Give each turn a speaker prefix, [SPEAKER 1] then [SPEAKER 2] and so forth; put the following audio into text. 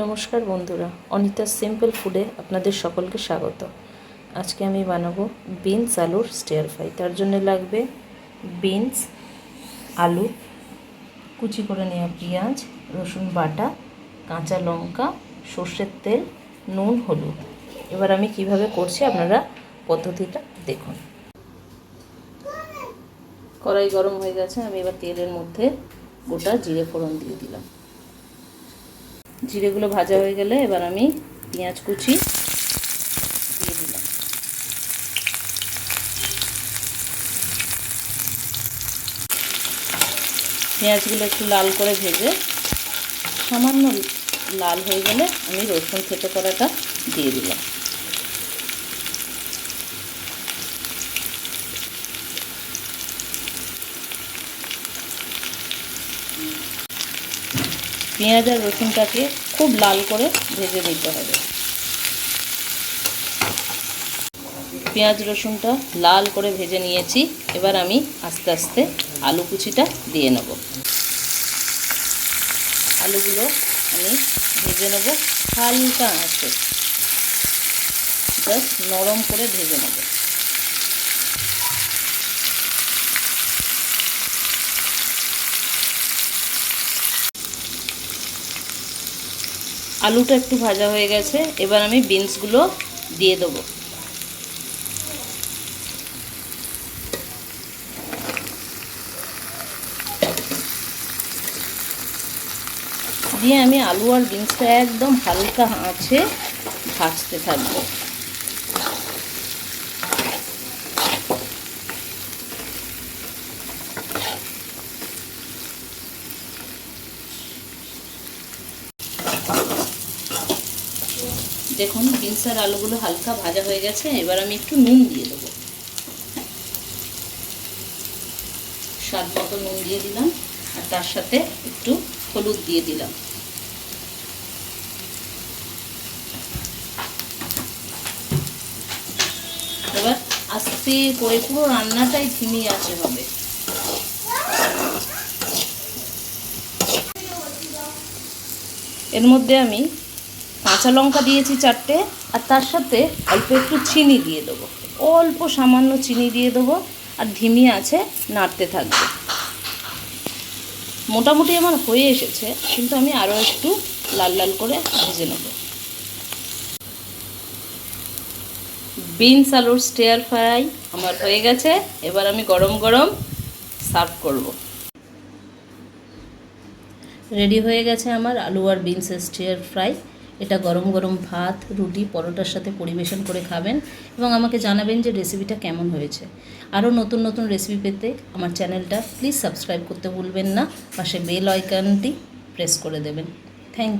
[SPEAKER 1] নমস্কার বন্ধুরা অনিতা সিম্পল ফুডে আপনাদের সকলকে স্বাগত। আজকে আমি বানাবো বিনস আলুর স্টেয়ার ফ্রাই তার জন্য লাগবে বিনস আলু, কুচি করে নেওয়া পেঁয়াজ, রসুন বাটা, কাঁচা লঙ্কা, সর্ষের তেল, নুন, হলুদ। এবার আমি কীভাবে করছি আপনারা পদ্ধতিটা দেখুন। কড়াই গরম হয়ে গেছে, আমি এবার তেলের মধ্যে গোটা জিরে ফোড়ন দিয়ে দিলাম। জিরেগুলো ভাজা হয়ে গেলে এবার আমি পেঁয়াজ কুচি দিয়ে দিলাম। পেঁয়াজগুলো একটু লাল করে ভেজে সামান্য লাল হয়ে গেলে আমি রসুন খেতে করাটা দিয়ে দিলাম। পেঁয়াজ আর রসুনটাকে খুব লাল করে ভেজে নিতে হবে। পেঁয়াজ, রসুনটা লাল করে ভেজে নিয়েছি। এবার আমি আস্তে আস্তে আলু কুচিটা দিয়ে নেব। আলুগুলো আমি ভেজে নেব হালকা আঁচে। জাস্ট নরম করে ভেজে নেব। আলুটা একটু ভাজা হয়ে গেছে, এবার আমি বিনসগুলো দিয়ে দেবো। দিয়ে আমি আলু আর বিনসটা একদম হালকা আঁচে ভাজতে থাকব। দেখুন বিনস আলুগুলো হালকা ভাজা হয়ে গেছে, এবার আমি একটু নুন দিয়ে দেবো। স্বাদ মতো নুন দিয়ে দিলাম, আর তার সাথে একটু হলুদ দিয়ে দিলাম। এবার আস্তে করে পুরো রান্নাটাই ধিমি আছে হবে। এর মধ্যে আমি কাঁচা লঙ্কা দিয়েছি চারটে, আর তার সাথে অল্প একটু চিনি দিয়ে দেবো। অল্প সামান্য চিনি দিয়ে দেবো, আর ধিমি আছে নাড়তে থাকবে। মোটামুটি আমার হয়ে এসেছে, কিন্তু আমি আরও একটু লাল লাল করে ভেজে নেব। বিনস আলুর স্টেয়ার ফ্রাই আমার হয়ে গেছে, এবার আমি গরম গরম সার্ভ করব। রেডি হয়ে গেছে আমার আলু আর বিনস স্টিয়ার ফ্রাই। এটা গরম গরম ভাত, রুটি, পরোটার সাথে পরিবেশন করে খাবেন এবং আমাকে জানাবেন যে রেসিপিটা কেমন হয়েছে। আরও নতুন নতুন রেসিপি পেতে আমার চ্যানেলটা প্লিজ সাবস্ক্রাইব করতে ভুলবেন না। পাশে বেল আইকনটি প্রেস করে দেবেন।